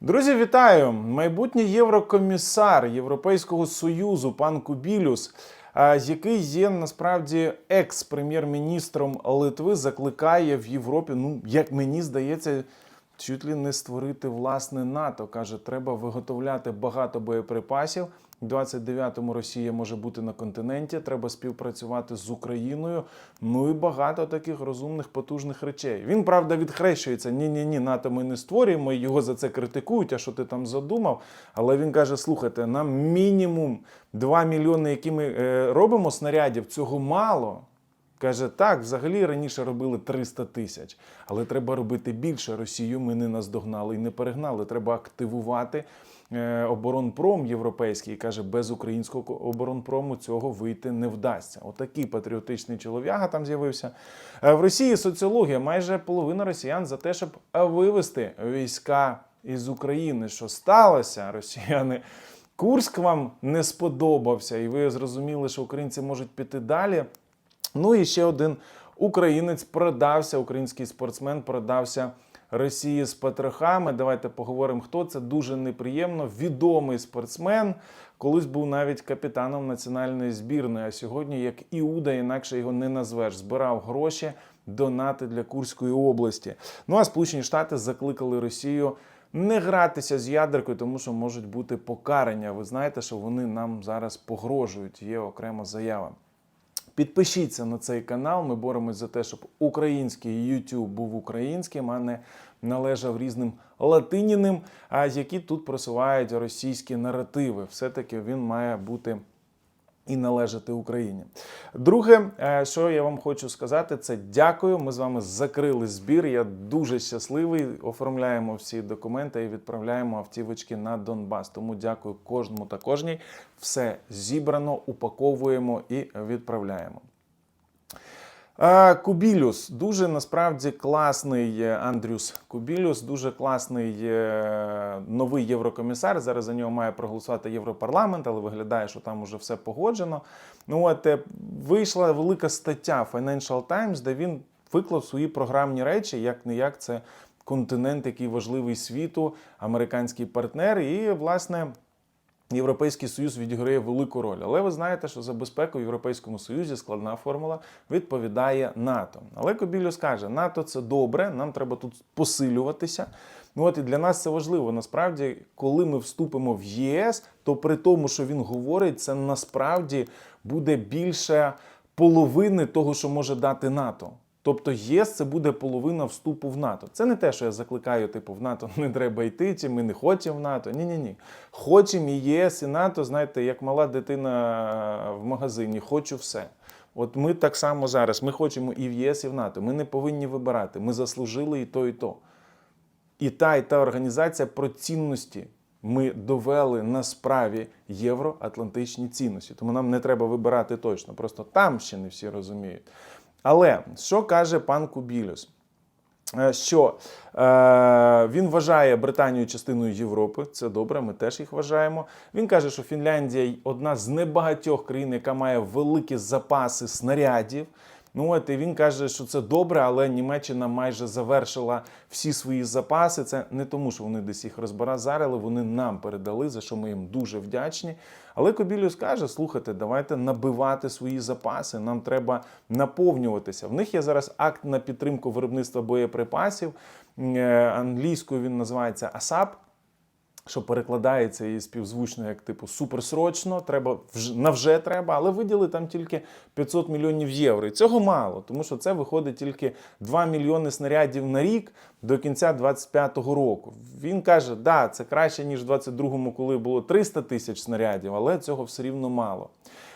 Друзі, вітаю! Майбутній єврокомісар Європейського союзу пан Кубілюс, який є насправді екс-прем'єр-міністром Литви, закликає в Європі. Ну, як мені здається, чуть ли не створити власне НАТО. каже, треба виготовляти багато боєприпасів. У 29-му Росія може бути на континенті. Треба співпрацювати з Україною. Ну і багато таких розумних потужних речей. Він правда відхрещується. Ні, ні, ні, НАТО ми не створюємо. Його за це критикують. А що ти там задумав? Але він каже: слухайте, нам мінімум 2 мільйони, які ми е, робимо снарядів, цього мало. Каже, так, взагалі раніше робили 300 тисяч, але треба робити більше. Росію ми не наздогнали і не перегнали. Треба активувати оборонпром європейський. Каже, без українського оборонпрому цього вийти не вдасться. Отакий патріотичний чолов'яга там з'явився. Е, в Росії соціологія майже половина росіян за те, щоб е, вивести війська із України. Що сталося, росіяни? Курск вам не сподобався, і ви зрозуміли, що українці можуть піти далі. Ну і ще один українець продався, український спортсмен продався Росії з потрохами. Давайте поговоримо, хто це дуже неприємно. Відомий спортсмен, колись був навіть капітаном національної збірної. А сьогодні, як Іуда, інакше його не назвеш, збирав гроші, донати для Курської області. Ну а Сполучені Штати закликали Росію. Не гратися з ядеркою, тому що можуть бути покарання. Ви знаєте, що вони нам зараз погрожують. Є окрема заява. Підпишіться на цей канал. Ми боремось за те, щоб український YouTube був українським, а не належав різним латиніним, а які тут просувають російські наративи. Все-таки він має бути. І належати Україні. Друге, е, що я вам хочу сказати, це дякую. Ми з вами закрили збір. Я дуже щасливий. Оформляємо всі документи і відправляємо автівочки на Донбас. Тому дякую кожному та кожній. Все зібрано, упаковуємо і відправляємо. Кубілюс дуже насправді класний е, Андрюс Кубілюс, дуже класний е, новий єврокомісар. Зараз за нього має проголосувати Європарламент, але виглядає, що там уже все погоджено. Ну от е, вийшла велика стаття Financial Times, де він виклав свої програмні речі, як не як це континент, який важливий світу, американський партнер, і власне. Європейський союз відіграє велику роль, але ви знаєте, що за безпеку в Європейському Союзі складна формула відповідає НАТО. Але Кобілюс каже, НАТО це добре, нам треба тут посилюватися. Ну от і для нас це важливо. Насправді, коли ми вступимо в ЄС, то при тому, що він говорить, це насправді буде більше половини того, що може дати НАТО. Тобто ЄС це буде половина вступу в НАТО. Це не те, що я закликаю, типу, в НАТО не треба йти, чи ми не хочемо в НАТО. Ні, ні, ні. Хочемо і ЄС, і НАТО, знаєте, як мала дитина в магазині, хочу все. От ми так само зараз. Ми хочемо і в ЄС, і в НАТО. Ми не повинні вибирати. Ми заслужили і то, і то. І та, і та організація про цінності. Ми довели на справі євроатлантичні цінності. Тому нам не треба вибирати точно. Просто там ще не всі розуміють. Але що каже пан Кубілюс? Е, Що е, він вважає Британію частиною Європи, це добре, ми теж їх вважаємо. Він каже, що Фінляндія одна з небагатьох країн, яка має великі запаси снарядів. Ну от і він каже, що це добре, але Німеччина майже завершила всі свої запаси. Це не тому, що вони десь їх розбазарили, вони нам передали, за що ми їм дуже вдячні. Але Кобілюс каже: слухайте, давайте набивати свої запаси. Нам треба наповнюватися. В них є зараз акт на підтримку виробництва боєприпасів. Е, Англійською він називається ASAP що перекладається і співзвучно як типу суперсрочно, треба вж- навже треба, але виділи там тільки 500 мільйонів євро. І цього мало, тому що це виходить тільки 2 мільйони снарядів на рік до кінця 25-го року. Він каже, да, це краще ніж в 22-му, коли було 300 тисяч снарядів, але цього все рівно мало.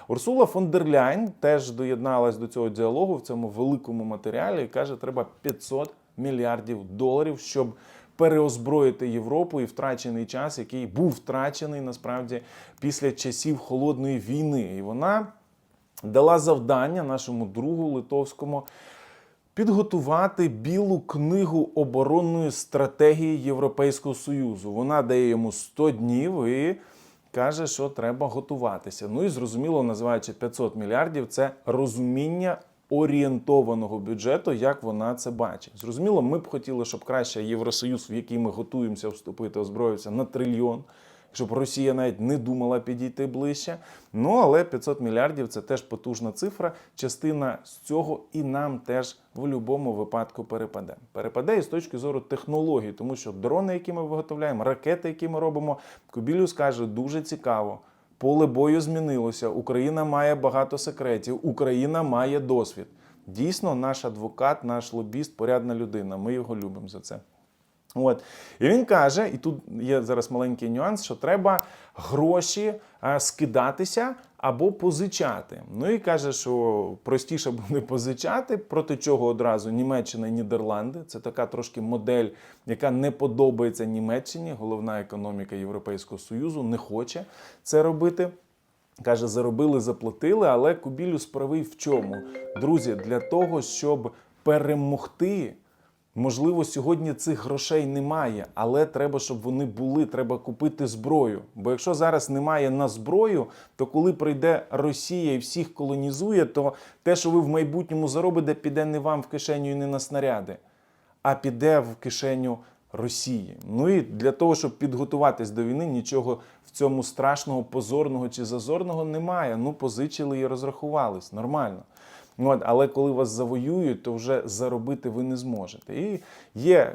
Урсула фон дер Ляйн теж доєдналась до цього діалогу в цьому великому матеріалі і каже, треба 500 мільярдів доларів, щоб переозброїти Європу і втрачений час, який був втрачений насправді після часів холодної війни. І вона дала завдання нашому другу литовському. Підготувати білу книгу оборонної стратегії Європейського Союзу. Вона дає йому 100 днів і каже, що треба готуватися. Ну і зрозуміло, називаючи 500 мільярдів, це розуміння орієнтованого бюджету, як вона це бачить. Зрозуміло, ми б хотіли, щоб краще Євросоюз, в який ми готуємося вступити, озброївся на трильйон. Щоб Росія навіть не думала підійти ближче. Ну але 500 мільярдів це теж потужна цифра. Частина з цього і нам теж в будь-якому випадку перепаде. Перепаде і з точки зору технологій, тому що дрони, які ми виготовляємо, ракети, які ми робимо, Кобілюс каже, дуже цікаво. Поле бою змінилося. Україна має багато секретів. Україна має досвід. Дійсно, наш адвокат, наш лобіст, порядна людина. Ми його любимо за це. От. І він каже, і тут є зараз маленький нюанс, що треба гроші а, скидатися або позичати. Ну і каже, що простіше буде позичати, проти чого одразу Німеччина і Нідерланди. Це така трошки модель, яка не подобається Німеччині. Головна економіка Європейського Союзу не хоче це робити. Каже, заробили, заплатили, але Кубілюс правий в чому? Друзі, для того, щоб перемогти. Можливо, сьогодні цих грошей немає, але треба, щоб вони були. Треба купити зброю. Бо якщо зараз немає на зброю, то коли прийде Росія і всіх колонізує, то те, що ви в майбутньому заробите, піде не вам в кишеню і не на снаряди, а піде в кишеню Росії. Ну і для того, щоб підготуватись до війни, нічого в цьому страшного, позорного чи зазорного немає. Ну, позичили і розрахувались. Нормально. От, але коли вас завоюють, то вже заробити ви не зможете. І є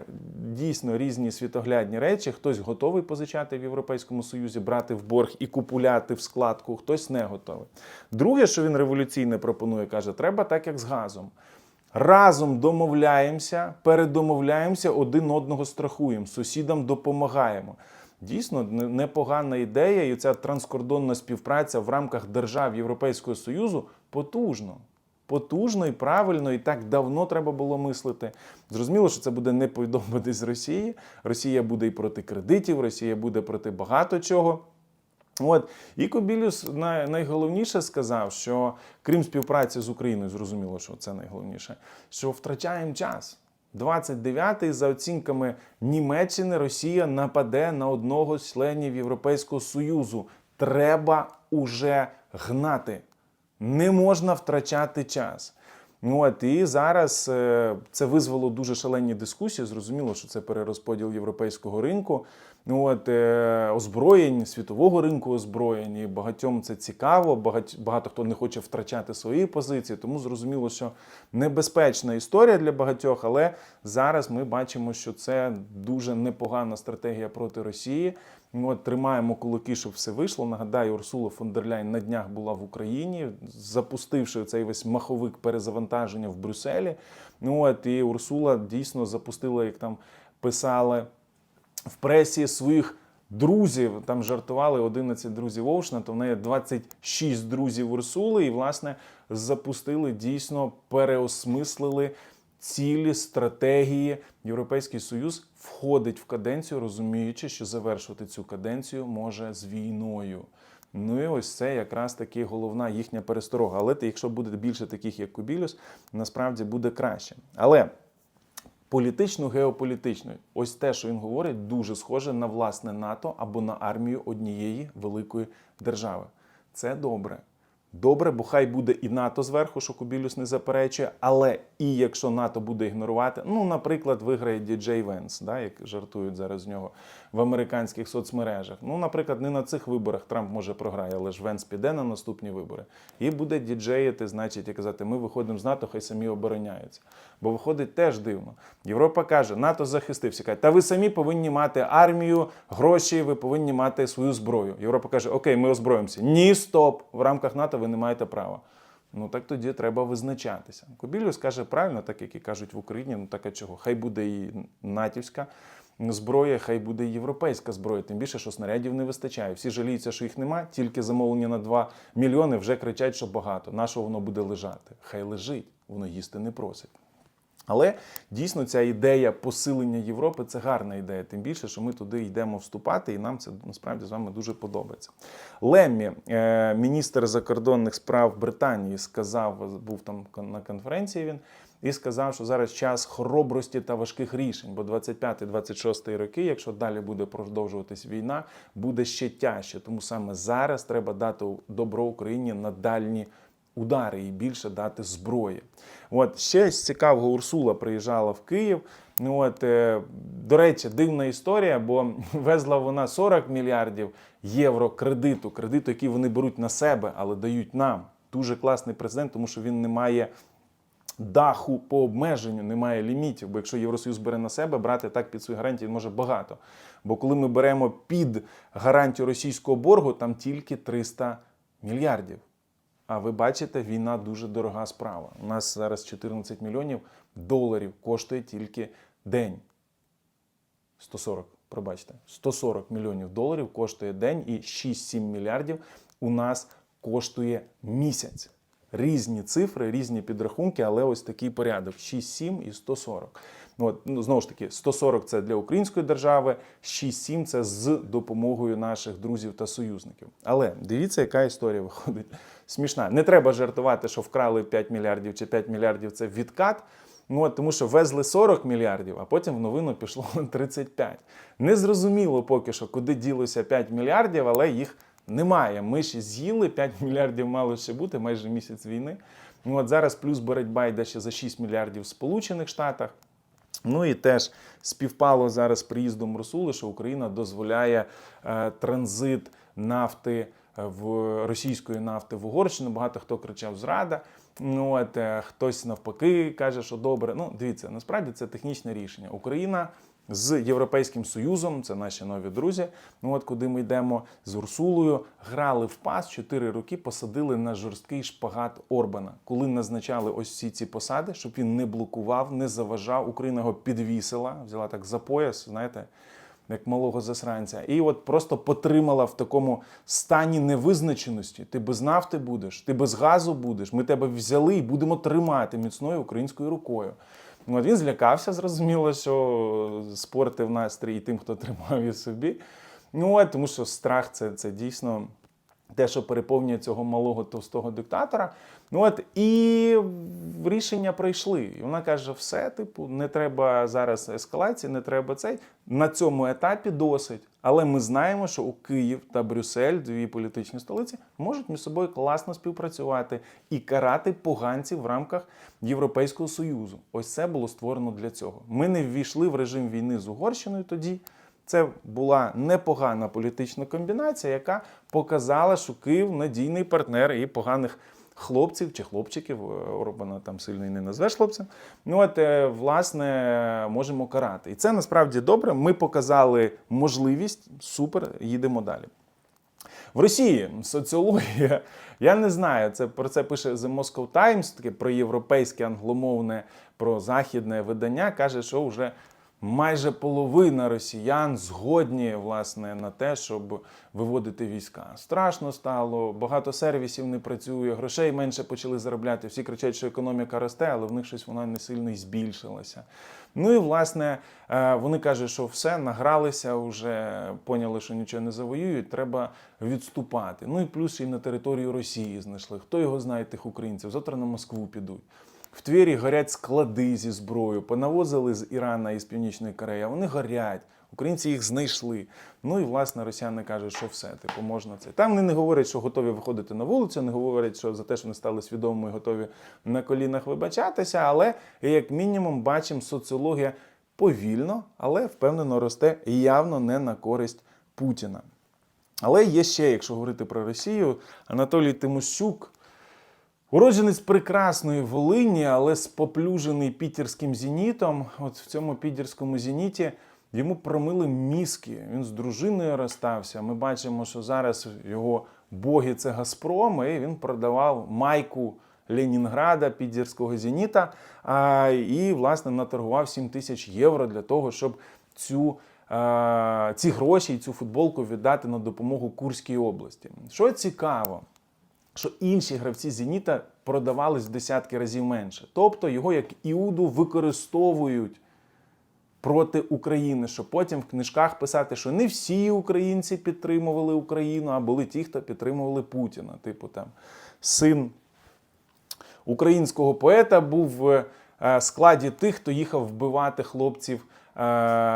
дійсно різні світоглядні речі. Хтось готовий позичати в Європейському Союзі, брати в борг і купуляти в складку, хтось не готовий. Друге, що він революційне пропонує, каже, треба так, як з газом. Разом домовляємося, передомовляємося, один одного страхуємо, сусідам допомагаємо. Дійсно, непогана ідея, і ця транскордонна співпраця в рамках держав Європейського Союзу потужно. Потужно і правильно, і так давно треба було мислити. Зрозуміло, що це буде не подобатись Росії. Росія буде і проти кредитів, Росія буде проти багато чого. От і Кобілюс най- найголовніше сказав, що крім співпраці з Україною, зрозуміло, що це найголовніше, що втрачаємо час. 29-й, за оцінками Німеччини, Росія нападе на одного з членів Європейського Союзу. Треба уже гнати. Не можна втрачати час. Ну, От, і зараз е, це визвало дуже шалені дискусії. Зрозуміло, що це перерозподіл європейського ринку. Ну, от, е, озброєнь, світового ринку озброєнь. І багатьом це цікаво. Багать, багато хто не хоче втрачати свої позиції. Тому зрозуміло, що небезпечна історія для багатьох. Але зараз ми бачимо, що це дуже непогана стратегія проти Росії. От, тримаємо кулаки, щоб все вийшло. Нагадаю, Урсула фон дер Ляйн на днях була в Україні, запустивши цей весь маховик перезавантаження в Брюсселі. Ну от і Урсула дійсно запустила, як там писали в пресі своїх. Друзів там жартували 11 друзів Оушна, то в неї 26 друзів Урсули, і власне запустили дійсно переосмислили цілі стратегії. Європейський Союз входить в каденцію, розуміючи, що завершувати цю каденцію може з війною. Ну і ось це якраз таки головна їхня пересторога. Але якщо буде більше таких, як Кубілюс, насправді буде краще. Але політично, геополітично, ось те, що він говорить, дуже схоже на власне НАТО або на армію однієї великої держави. Це добре. Добре, бо хай буде і НАТО зверху, що Кубілюс не заперечує, але і якщо НАТО буде ігнорувати, ну, наприклад, виграє Діджей Венс, да, як жартують зараз з нього в американських соцмережах. Ну, наприклад, не на цих виборах Трамп може програє, але ж Венс піде на наступні вибори і буде діджеїти, значить, і казати, ми виходимо з НАТО, хай самі обороняються. Бо виходить теж дивно. Європа каже, НАТО захистився. Каже, та ви самі повинні мати армію, гроші, ви повинні мати свою зброю. Європа каже, окей, ми озброїмося. Ні, стоп! В рамках НАТО ви не маєте права. Ну так тоді треба визначатися. Кобілюс каже правильно, так як і кажуть в Україні. Ну так а чого? Хай буде і натівська зброя, хай буде і європейська зброя. Тим більше, що снарядів не вистачає. Всі жаліються, що їх нема, тільки замовлення на 2 мільйони вже кричать, що багато. На що воно буде лежати? Хай лежить, воно їсти не просить. Але дійсно ця ідея посилення Європи це гарна ідея. Тим більше, що ми туди йдемо вступати, і нам це насправді з вами дуже подобається. Леммі, е, міністр закордонних справ Британії, сказав, був там на конференції. Він і сказав, що зараз час хоробрості та важких рішень, бо 25-26 роки, якщо далі буде продовжуватись війна, буде ще тяжче. Тому саме зараз треба дати добро Україні на дальні удари і більше дати зброї. От ще з цікавого Урсула приїжджала в Київ. Ну от е, до речі, дивна історія, бо везла вона 40 мільярдів євро кредиту, кредиту, який вони беруть на себе, але дають нам. Дуже класний президент, тому що він не має даху по обмеженню, немає лімітів. Бо якщо Євросоюз бере на себе, брати так під свої гарантії може багато. Бо коли ми беремо під гарантію російського боргу, там тільки 300 мільярдів. А ви бачите, війна дуже дорога справа. У нас зараз 14 мільйонів доларів коштує тільки день. 140, пробачте, 140 мільйонів доларів коштує день і 6-7 мільярдів у нас коштує місяць. Різні цифри, різні підрахунки, але ось такий порядок: 6-7 і 140. Ну, от, ну, знову ж таки, 140 це для української держави, 6-7 це з допомогою наших друзів та союзників. Але дивіться, яка історія виходить смішна. Не треба жартувати, що вкрали 5 мільярдів чи 5 мільярдів це відкат. Ну, тому що везли 40 мільярдів, а потім в новину пішло 35. Незрозуміло поки що, куди ділося 5 мільярдів, але їх немає. Ми ще з'їли 5 мільярдів мало ще бути, майже місяць війни. Ну, от зараз плюс боротьба йде ще за 6 мільярдів в Сполучених Штатах. Ну і теж співпало зараз приїздом Росули, що Україна дозволяє е, транзит нафти в російської нафти в Угорщину. Багато хто кричав зрада. Ну от е, хтось навпаки каже, що добре. Ну, дивіться, насправді це технічне рішення. Україна з Європейським Союзом, це наші нові друзі. Ну от куди ми йдемо з Урсулою, грали в пас 4 роки, посадили на жорсткий шпагат Орбана, коли назначали ось всі ці посади, щоб він не блокував, не заважав. Україна його підвісила, взяла так за пояс, знаєте. Як малого засранця, і от просто потримала в такому стані невизначеності. Ти без нафти будеш, ти без газу будеш. Ми тебе взяли і будемо тримати міцною українською рукою. Ну, От він злякався, зрозуміло, що спортив настрій і тим, хто тримав її собі. Ну от, тому що страх це, це дійсно те, що переповнює цього малого товстого диктатора. Ну от і рішення прийшли. І вона каже: все, типу, не треба зараз ескалації, не треба цей. На цьому етапі досить. Але ми знаємо, що у Київ та Брюссель, дві політичні столиці, можуть між собою класно співпрацювати і карати поганців в рамках Європейського союзу. Ось це було створено для цього. Ми не ввійшли в режим війни з Угорщиною тоді. Це була непогана політична комбінація, яка показала, що Київ надійний партнер і поганих хлопців чи хлопчиків. е, Орбана там сильно і не назвеш хлопцем. Ну от е, власне можемо карати. І це насправді добре. Ми показали можливість. Супер, їдемо далі. В Росії соціологія, я не знаю, це про це пише The Moscow Times, таке про європейське англомовне, про західне видання, каже, що вже майже половина росіян згодні власне на те, щоб виводити війська. Страшно стало, багато сервісів не працює, грошей менше почали заробляти. Всі кричать, що економіка росте, але в них щось вона не сильно і збільшилася. Ну і власне е, вони кажуть, що все награлися, вже поняли, що нічого не завоюють. Треба відступати. Ну і плюс й на територію Росії знайшли. Хто його знає тих українців? Завтра на Москву підуть. В Твері горять склади зі зброєю, понавозили з Ірана і з Північної Кореї, вони горять. Українці їх знайшли. Ну і власне росіяни кажуть, що все, типу, можна це. Там вони не говорять, що готові виходити на вулицю, не говорять, що за те, що вони стали свідомими готові на колінах вибачатися. Але як мінімум бачимо, соціологія повільно, але впевнено росте явно не на користь Путіна. Але є ще, якщо говорити про Росію, Анатолій Тимощук. Уродженець прекрасної Волині, але споплюжений пітерським зенітом. От в цьому пітерському зеніті йому промили мізки. Він з дружиною розстався. Ми бачимо, що зараз його боги це Газпром, і він продавав майку Ленінграда, Підірського зеніта, а, і, власне, наторгував 7 тисяч євро для того, щоб цю. Ці гроші і цю футболку віддати на допомогу Курській області. Що цікаво, що інші гравці Зеніта продавались в десятки разів менше. Тобто його як Іуду використовують проти України, щоб потім в книжках писати, що не всі українці підтримували Україну, а були ті, хто підтримували Путіна. Типу там син українського поета був в е, складі тих, хто їхав вбивати хлопців, е,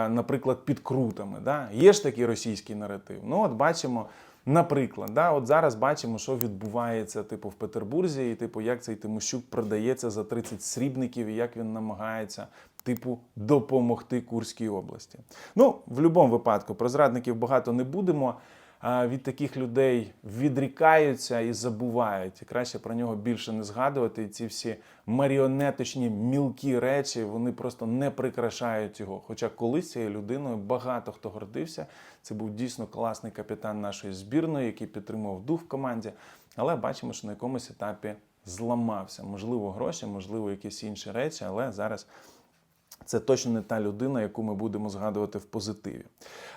наприклад, під крутами. Да? Є ж такий російський наратив. Ну, от бачимо, Наприклад, да, от зараз бачимо, що відбувається типу в Петербурзі, і типу, як цей Тимощук продається за 30 срібників, і як він намагається, типу, допомогти Курській області. Ну, в будь-якому випадку про зрадників багато не будемо. Від таких людей відрікаються і забувають. І краще про нього більше не згадувати. І ці всі маріонеточні мілкі речі вони просто не прикрашають його. Хоча колись цією людиною багато хто гордився. Це був дійсно класний капітан нашої збірної, який підтримував дух в команді. Але бачимо, що на якомусь етапі зламався. Можливо, гроші, можливо, якісь інші речі, але зараз. Це точно не та людина, яку ми будемо згадувати в позитиві.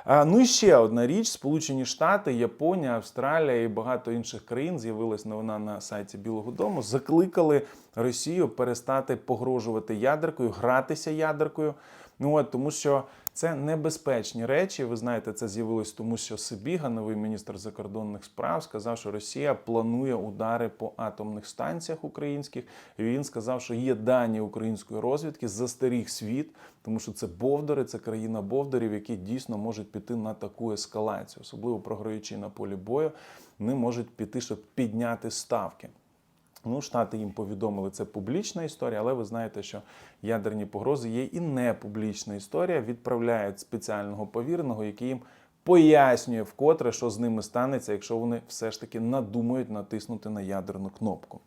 А, ну і ще одна річ: Сполучені Штати, Японія, Австралія і багато інших країн з'явилась новина на сайті Білого Дому. Закликали Росію перестати погрожувати ядеркою, гратися ядеркою. Ну от тому, що це небезпечні речі. Ви знаєте, це з'явилось тому, що Сибіга, новий міністр закордонних справ, сказав, що Росія планує удари по атомних станціях українських. І він сказав, що є дані української розвідки, застеріг світ, тому що це Бовдори, це країна Бовдорів, які дійсно можуть піти на таку ескалацію, особливо програючи на полі бою, вони можуть піти, щоб підняти ставки. Ну, Штати їм повідомили, це публічна історія, але ви знаєте, що ядерні погрози є і не публічна історія. Відправляють спеціального повіреного, який їм пояснює вкотре, що з ними станеться, якщо вони все ж таки надумають натиснути на ядерну кнопку.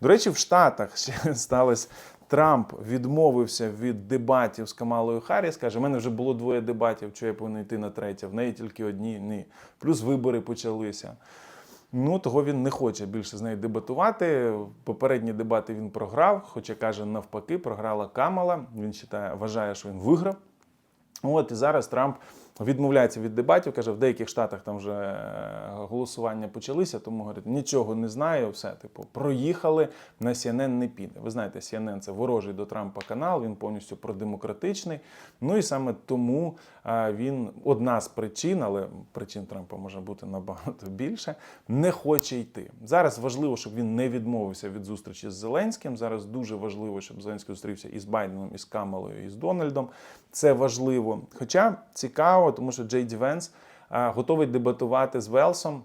До речі, в Штатах ще сталося. Трамп відмовився від дебатів з Камалою Харріс, каже, в мене вже було двоє дебатів, що я повинен йти на третє, в неї тільки одні, ні. Плюс вибори почалися. Ну, того він не хоче більше з нею дебатувати. Попередні дебати він програв, хоча каже, навпаки, програла Камала. Він вважає, що він виграв. От і зараз Трамп відмовляється від дебатів. каже, в деяких штатах там вже е, голосування почалися, тому говорить, нічого не знаю, все, типу, проїхали, на CNN не піде. Ви знаєте, CNN – це ворожий до Трампа канал, він повністю продемократичний. Ну і саме тому він одна з причин, але причин Трампа може бути набагато більше, не хоче йти. Зараз важливо, щоб він не відмовився від зустрічі з Зеленським. Зараз дуже важливо, щоб Зеленський зустрівся і з Байденом, і з Камалою, і з Дональдом. Це важливо. Хоча цікаво, тому що Джей Ді Венс готовий дебатувати з Велсом.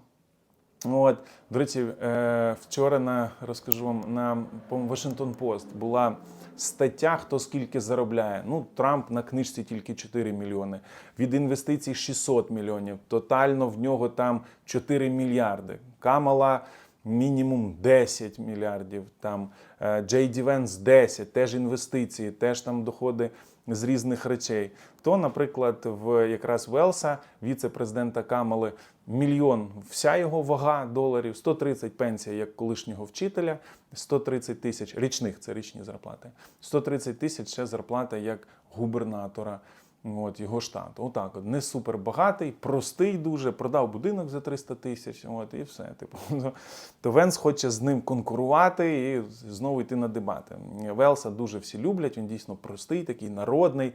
От, до речі, е, вчора на розкажу вам на Washington Post була стаття, хто скільки заробляє. Ну, Трамп на книжці тільки 4 мільйони. Від інвестицій 600 мільйонів. Тотально в нього там 4 мільярди. Камала мінімум 10 мільярдів. Там е, Джей Ді Венс 10, теж інвестиції, теж там доходи з різних речей. То, наприклад, в якраз Велса, віце-президента Камали, мільйон вся його вага доларів, 130 пенсія як колишнього вчителя, 130 тисяч річних, це річні зарплати, 130 тисяч ще зарплата як губернатора. От його штат. Отак, от не супер багатий, простий дуже, продав будинок за 300 тисяч. От і все. Типу, то Венс хоче з ним конкурувати і знову йти на дебати. Велса дуже всі люблять. Він дійсно простий, такий народний.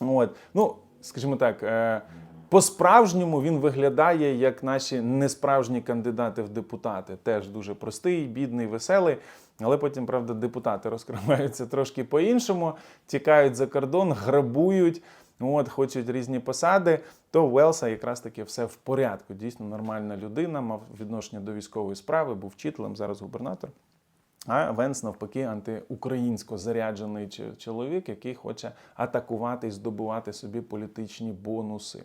От, ну, скажімо так. По-справжньому він виглядає як наші несправжні кандидати в депутати. Теж дуже простий, бідний, веселий. Але потім, правда, депутати розкриваються трошки по-іншому, тікають за кордон, грабують, от, хочуть різні посади. То Велса якраз таки все в порядку. Дійсно нормальна людина, мав відношення до військової справи, був вчителем, зараз губернатор. А Венс, навпаки, антиукраїнсько заряджений чоловік, який хоче атакувати і здобувати собі політичні бонуси.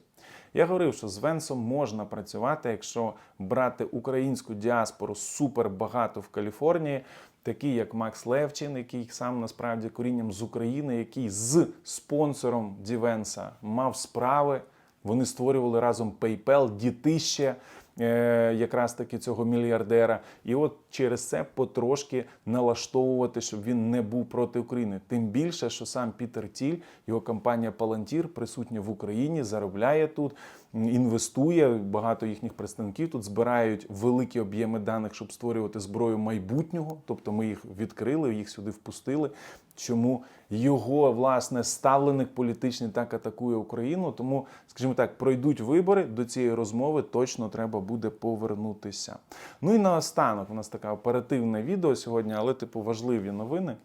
Я говорив, що з Венсом можна працювати, якщо брати українську діаспору супер багато в Каліфорнії, такі як Макс Левчин, який сам насправді корінням з України, який з спонсором Дівенса мав справи. Вони створювали разом PayPal, дітище е, якраз таки цього мільярдера. І от через це потрошки налаштовувати, щоб він не був проти України. Тим більше, що сам Пітер Тіль, його компанія Palantir присутня в Україні, заробляє тут, інвестує. Багато їхніх представників тут збирають великі об'єми даних, щоб створювати зброю майбутнього. Тобто ми їх відкрили, їх сюди впустили. Чому його власне ставленик політичний так атакує Україну? Тому, скажімо так, пройдуть вибори до цієї розмови точно треба буде повернутися. Ну і наостанок у нас таке оперативне відео сьогодні, але типу важливі новини.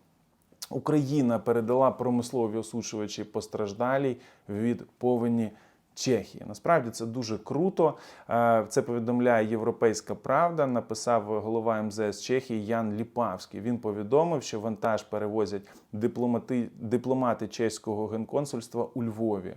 Україна передала промислові осушувачі постраждалій від повені Чехії. Насправді це дуже круто. Е, Це повідомляє Європейська Правда. Написав голова МЗС Чехії Ян Ліпавський. Він повідомив, що вантаж перевозять дипломати, дипломати чеського генконсульства у Львові.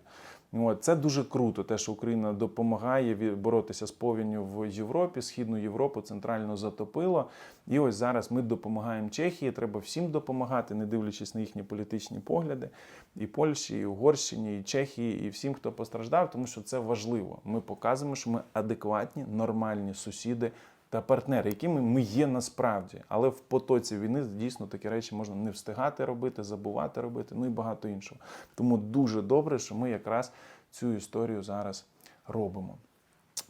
От, це дуже круто, те, що Україна допомагає боротися з повінню в Європі, Східну Європу центрально затопило. І ось зараз ми допомагаємо Чехії. Треба всім допомагати, не дивлячись на їхні політичні погляди, і Польщі, і Угорщині, і Чехії, і всім, хто постраждав, тому що це важливо. Ми показуємо, що ми адекватні, нормальні сусіди та партнери, якими ми є насправді. Але в потоці війни дійсно такі речі можна не встигати робити, забувати робити, ну і багато іншого. Тому дуже добре, що ми якраз цю історію зараз робимо.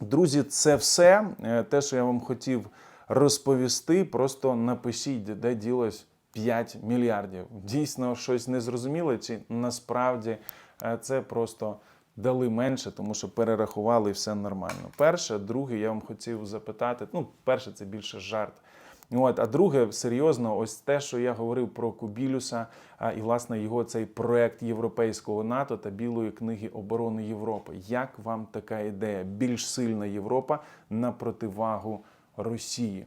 Друзі, це все. Е, Те, що я вам хотів розповісти, просто напишіть, де- ділось 5 мільярдів. Дійсно, щось незрозуміле, чи насправді е, це просто дали менше, тому що перерахували і все нормально. Перше, друге, я вам хотів запитати. Ну, перше, це більше жарт. От, а друге, серйозно, ось те, що я говорив про Кубілюса а, і власне його цей проект європейського НАТО та Білої книги оборони Європи. Як вам така ідея? Більш сильна Європа на противагу Росії?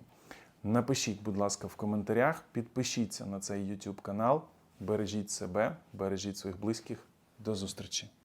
Напишіть, будь ласка, в коментарях, підпишіться на цей YouTube канал, бережіть себе, бережіть своїх близьких. До зустрічі!